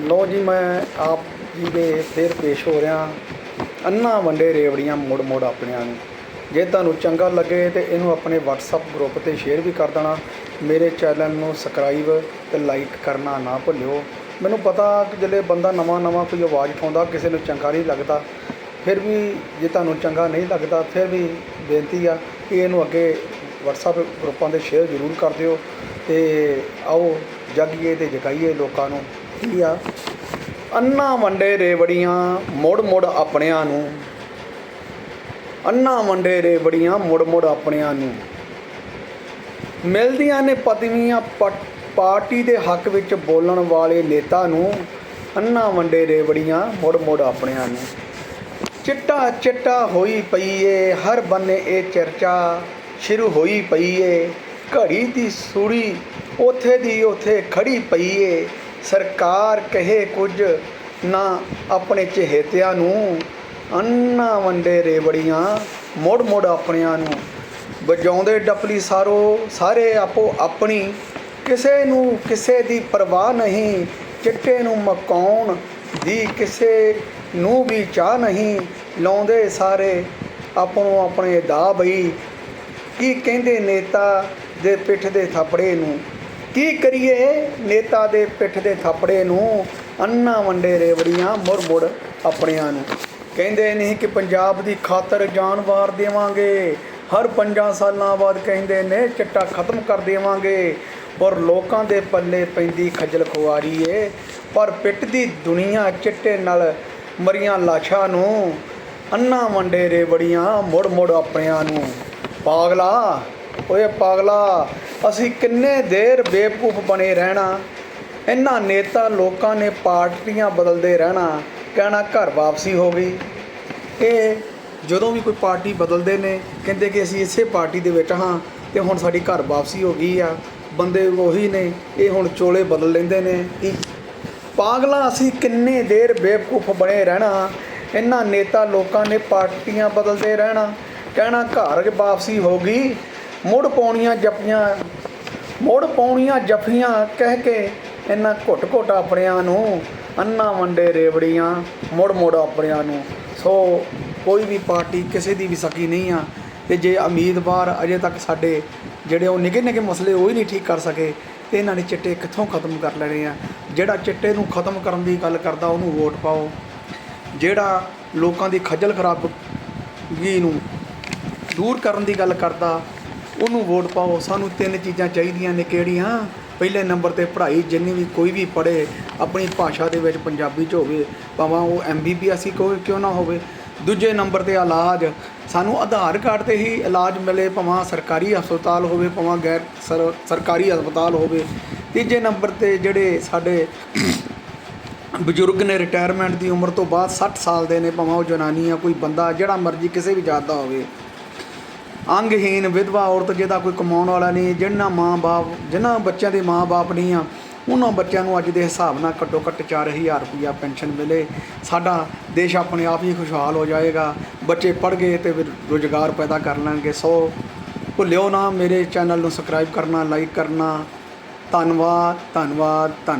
ਲੋ ਜੀ, ਮੈਂ ਆਪ ਜੀ ਦੇ ਫੇਰ ਪੇਸ਼ ਹੋ ਰਿਹਾ। ਅੰਨਾ ਵੰਡੇ ਰੇਵੜੀਆਂ ਮੁੜ ਮੁੜ ਆਪਣਿਆਂ ਨੂੰ। ਜੇ ਤੁਹਾਨੂੰ ਚੰਗਾ ਲੱਗੇ ਤੇ ਇਹਨੂੰ ਆਪਣੇ WhatsApp ਗਰੁੱਪ ਤੇ ਸ਼ੇਅਰ ਵੀ ਕਰ ਦੇਣਾ। ਮੇਰੇ ਚੈਨਲ ਨੂੰ ਸਬਸਕ੍ਰਾਈਬ ਤੇ ਲਾਈਕ ਕਰਨਾ ਨਾ ਭੁੱਲਿਓ। ਮੈਨੂੰ ਪਤਾ ਕਿ ਜਿਹੜੇ ਬੰਦਾ ਨਵਾਂ ਨਵਾਂ ਕੋਈ ਆਵਾਜ਼ ਪਾਉਂਦਾ ਕਿਸੇ ਨੂੰ ਚੰਗਾ ਨਹੀਂ ਲੱਗਦਾ। ਫਿਰ ਵੀ ਜੇ ਤੁਹਾਨੂੰ ਚੰਗਾ ਨਹੀਂ ਲੱਗਦਾ, ਫਿਰ ਵੀ ਬੇਨਤੀ ਆ ਕਿ ਇਹਨੂੰ ਅੱਗੇ WhatsApp ਗਰੁੱਪਾਂ ਦੇ ਸ਼ੇਅਰ ਜ਼ਰੂਰ ਕਰ ਦਿਓ ਤੇ ਆਓ ਜਾਗੀਏ ਤੇ ਜਗਾਈਏ ਲੋਕਾਂ ਨੂੰ। ਕੀ ਆ ਅੰਨਾ ਵੰਡੇ ਰੇਵੜੀਆਂ ਮੁੜ ਮੁੜ ਆਪਣਿਆਂ ਨੂੰ। ਅੰਨਾ ਵੰਡੇ ਰੇਵੜੀਆਂ ਮੁੜ ਮੁੜ ਆਪਣਿਆਂ ਨੂੰ। ਮਿਲਦੀਆਂ ਨੇ ਪਦਵੀਆਂ ਪਾਰਟੀ ਦੇ ਹੱਕ ਵਿੱਚ ਬੋਲਣ ਵਾਲੇ ਨੇਤਾ ਨੂੰ ਅੰਨਾ ਵੰਡੇ ਰੇਵੜੀਆਂ ਮੁੜ ਮੁੜ ਆਪਣਿਆਂ ਨੂੰ। ਚਿੱਟਾ ਚਿੱਟਾ ਹੋਈ ਪਈ ਏ ਹਰ ਬੰਨੇ ਇਹ ਚਰਚਾ ਸ਼ੁਰੂ ਹੋਈ ਪਈ ਏ ਘੜੀ ਦੀ ਸੂੜੀ ਉਥੇ ਦੀ ਉਥੇ ਖੜੀ ਪਈ ਏ ਸਰਕਾਰ ਕਹੇ ਕੁਝ ਨਾ ਆਪਣੇ ਚਹੇਤਿਆਂ ਨੂੰ, ਅੰਨਾ ਵੰਡੇ ਰੇਵੜੀਆਂ ਮੁੜ ਮੁੜ ਆਪਣਿਆਂ ਨੂੰ। ਵਜਾਉਂਦੇ ਡਪਲੀ ਸਾਰੋ, ਸਾਰੇ ਆਪੋ ਆਪਣੀ। ਕਿਸੇ ਨੂੰ ਕਿਸੇ ਦੀ ਪਰਵਾਹ ਨਹੀਂ, ਚਿੱਟੇ ਨੂੰ ਮਕਾਉਣ ਦੀ ਕਿਸੇ ਨੂੰ ਵੀ ਚਾਹ ਨਹੀਂ। ਲਾਉਂਦੇ ਸਾਰੇ ਆਪਣੋ ਆਪਣੇ ਦਾ ਬਈ। ਕੀ ਕਹਿੰਦੇ ਨੇਤਾ ਦੇ ਪਿੱਠ ਦੇ ਥਾਪੜੇ ਨੂੰ? ਕੀ ਕਰੀਏ? ਨੇਤਾ ਦੇ ਪਿੱਠ ਦੇ ਥਾਪੜੇ ਨੂੰ ਅੰਨਾ ਵੰਡੇ ਰੇਵੜੀਆਂ ਮੁੜ ਮੁੜ ਆਪਣਿਆਂ ਨੂੰ। ਕਹਿੰਦੇ ਨਹੀਂ ਕਿ ਪੰਜਾਬ ਦੀ ਖਾਤਰ ਜਾਨ ਵਾਰ ਦੇਵਾਂਗੇ। ਹਰ ਪੰਜਾਂ ਸਾਲਾਂ ਬਾਅਦ ਕਹਿੰਦੇ ਨੇ ਚਿੱਟਾ ਖਤਮ ਕਰ ਦੇਵਾਂਗੇ। ਪਰ ਲੋਕਾਂ ਦੇ ਪੱਲੇ ਪੈਂਦੀ ਖੱਜਲ ਖੁਆਰੀ ਏ। ਪਰ ਪਿੱਟਦੀ ਦੁਨੀਆ ਚਿੱਟੇ ਨਾਲ ਮਰੀਆਂ ਲਾਸ਼ਾਂ ਨੂੰ ਅੰਨਾ ਵੰਡੇ ਰੇਵੜੀਆਂ ਮੁੜ ਮੁੜ ਆਪਣਿਆਂ ਨੂੰ। ਪਾਗਲਾ ਓਏ ਪਾਗਲਾ, ਅਸੀਂ ਕਿੰਨੇ ਦੇਰ ਬੇਵਕੂਫ ਬਣੇ ਰਹਿਣਾ। ਇਹਨਾਂ ਨੇਤਾ ਲੋਕਾਂ ਨੇ ਪਾਰਟੀਆਂ ਬਦਲਦੇ ਰਹਿਣਾ, ਕਹਿਣਾ ਘਰ ਵਾਪਸੀ ਹੋ ਗਈ। ਇਹ ਜਦੋਂ ਵੀ ਕੋਈ ਪਾਰਟੀ ਬਦਲਦੇ ਨੇ, ਕਹਿੰਦੇ ਕਿ ਅਸੀਂ ਇਸੇ ਪਾਰਟੀ ਦੇ ਵਿੱਚ ਹਾਂ ਤੇ ਹੁਣ ਸਾਡੀ ਘਰ ਵਾਪਸੀ ਹੋ ਗਈ ਆ। ਬੰਦੇ ਉਹੀ ਨੇ, ਇਹ ਹੁਣ ਚੋਲੇ ਬਦਲ ਲੈਂਦੇ ਨੇ। ਕਿ ਪਾਗਲਾ, ਅਸੀਂ ਕਿੰਨੇ ਦੇਰ ਬੇਵਕੂਫ ਬਣੇ ਰਹਿਣਾ। ਇਹਨਾਂ ਨੇਤਾ ਲੋਕਾਂ ਨੇ ਪਾਰਟੀਆਂ ਬਦਲਦੇ ਰਹਿਣਾ, ਕਹਿਣਾ ਘਰ ਵਾਪਸੀ ਹੋ ਗਈ। ਮੁੜ ਪਾਉਣੀਆਂ ਜੱਫੀਆਂ ਮੁੜ ਪਾਉਣੀਆਂ ਜੱਫੀਆਂ ਕਹਿ ਕੇ ਇਹਨਾਂ ਘੁੱਟ ਘੁੱਟ ਆਪਣਿਆਂ ਨੂੰ ਅੰਨਾ ਵੰਡੇ ਰੇਵੜੀਆਂ ਮੁੜ ਮੁੜ ਆਪਣਿਆਂ ਨੂੰ। ਸੋ ਕੋਈ ਵੀ ਪਾਰਟੀ ਕਿਸੇ ਦੀ ਵੀ ਸਕੀ ਨਹੀਂ ਆ ਤੇ ਜੇ ਉਮੀਦਵਾਰ ਅਜੇ ਤੱਕ ਸਾਡੇ ਜਿਹੜੇ ਉਹ ਨਿੱਕੇ ਨਿੱਕੇ ਮਸਲੇ ਉਹ ਹੀ ਨਹੀਂ ਠੀਕ ਕਰ ਸਕੇ, ਤੇ ਇਹਨਾਂ ਨੇ ਚਿੱਟੇ ਕਿੱਥੋਂ ਖਤਮ ਕਰ ਲੈਣੇ ਆ। ਜਿਹੜਾ ਚਿੱਟੇ ਨੂੰ ਖਤਮ ਕਰਨ ਦੀ ਗੱਲ ਕਰਦਾ ਉਹਨੂੰ ਵੋਟ ਪਾਓ। ਜਿਹੜਾ ਲੋਕਾਂ ਦੀ ਖੱਜਲ ਖਰਾਬਗੀ ਨੂੰ ਦੂਰ ਕਰਨ ਦੀ ਗੱਲ ਕਰਦਾ ਉਹਨੂੰ ਵੋਟ ਪਾਓ। ਸਾਨੂੰ ਤਿੰਨ ਚੀਜ਼ਾਂ ਚਾਹੀਦੀਆਂ ਨੇ ਕਿਹੜੀਆਂ? ਪਹਿਲੇ ਨੰਬਰ ਤੇ ਪੜ੍ਹਾਈ, ਜਿੰਨੀ ਵੀ ਕੋਈ ਵੀ ਪੜ੍ਹੇ, ਆਪਣੀ ਭਾਸ਼ਾ ਦੇ ਵਿੱਚ ਪੰਜਾਬੀ 'ਚ ਹੋਵੇ, ਭਾਵੇਂ ਉਹ ਐਮਬੀਬੀਐਸ ਹੀ ਕੋਈ ਕਿਉਂ ਨਾ ਹੋਵੇ। ਦੂਜੇ ਨੰਬਰ ਤੇ ਇਲਾਜ। ਸਾਨੂੰ ਆਧਾਰ ਕਾਰਡ ਤੇ ਹੀ ਇਲਾਜ ਮਿਲੇ, ਭਾਵੇਂ ਸਰਕਾਰੀ ਹਸਪਤਾਲ ਹੋਵੇ, ਭਾਵੇਂ ਗੈਰ ਸਰ- ਸਰਕਾਰੀ ਹਸਪਤਾਲ ਹੋਵੇ। ਤੀਜੇ ਨੰਬਰ ਤੇ ਜਿਹੜੇ ਸਾਡੇ ਬਜ਼ੁਰਗ ਨੇ ਰਿਟਾਇਰਮੈਂਟ ਦੀ ਉਮਰ ਤੋਂ ਬਾਅਦ 60 ਸਾਲ ਦੇ ਨੇ, ਭਾਵੇਂ ਉਹ ਜਨਾਨੀ ਆ, ਕੋਈ ਬੰਦਾ, ਜਿਹੜਾ ਮਰਜ਼ੀ ਕਿਸੇ ਵੀ ਜਾਤ ਦਾ ਹੋਵੇ। ਅੰਗਹੀਨ ਵਿਧਵਾ ਔਰਤ ਜਿਹਦਾ ਕੋਈ ਕਮਾਉਣ ਵਾਲਾ ਨਹੀਂ ਜਿਹਨਾਂ ਮਾਂ-ਬਾਪ ਜਿਨ੍ਹਾਂ ਬੱਚਿਆਂ ਦੇ ਮਾਂ-ਬਾਪ ਨਹੀਂ ਆ, ਉਹਨਾਂ ਬੱਚਿਆਂ ਨੂੰ ਅੱਜ ਦੇ ਹਿਸਾਬ ਨਾਲ ਘੱਟੋ ਘੱਟ 4000 ਰੁਪਇਆ ਪੈਨਸ਼ਨ ਮਿਲੇ। ਸਾਡਾ ਦੇਸ਼ ਆਪਣੇ ਆਪ ਹੀ ਖੁਸ਼ਹਾਲ ਹੋ ਜਾਏਗਾ। ਬੱਚੇ ਪੜ੍ਹ ਗਏ ਤੇ ਫਿਰ ਰੁਜ਼ਗਾਰ ਪੈਦਾ ਕਰ ਲੈਣਗੇ। ਸੋ ਭੁੱਲਿਓ ਨਾ ਮੇਰੇ ਚੈਨਲ ਨੂੰ ਸਬਸਕ੍ਰਾਈਬ ਕਰਨਾ ਲਾਈਕ ਕਰਨਾ। ਧੰਨਵਾਦ ਧੰਨਵਾਦ ਧੰਨਵਾਦ।